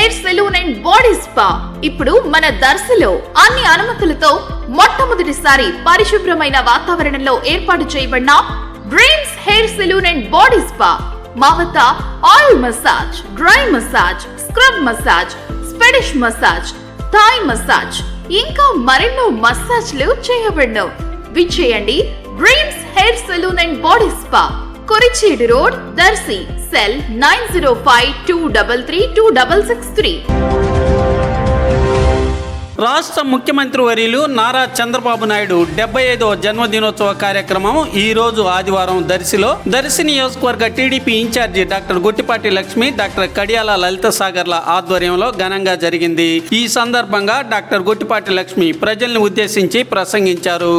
Hair salon and body spa. ఇప్పుడు మన దర్శలో అన్ని అనుమతులతో మొట్టమొదటిసారి పరిశుభ్రమైన వాతావరణంలో ఏర్పాటు చేయబడిన dreams hair salon and body spa మా వద్ద oil massage dry massage scrub massage Swedish massage Thai massage ఇంకా మరెన్నో మసాజ్లు చేయబడను విచ్చేయండి dreams hair salon and body spa Korichedu road Darsi cell nine zero five two double three two double six three. రాష్ట్ర ముఖ్యమంత్రి వర్యులు నారా చంద్రబాబు నాయుడు డెబ్బై ఐదవ జన్మదినోత్సవ కార్యక్రమం ఈ రోజు ఆదివారం దర్శిలో. దర్శి నియోజకవర్గ TDP in-charge doctor Guttipati Lakshmi doctor Kadiyala Lalitha Sagarla ఆధ్వర్యంలో ఘనంగా జరిగింది. ఈ సందర్భంగా డాక్టర్ గుట్టిపాటి లక్ష్మి ప్రజల్ని ఉద్దేశించి ప్రసంగించారు.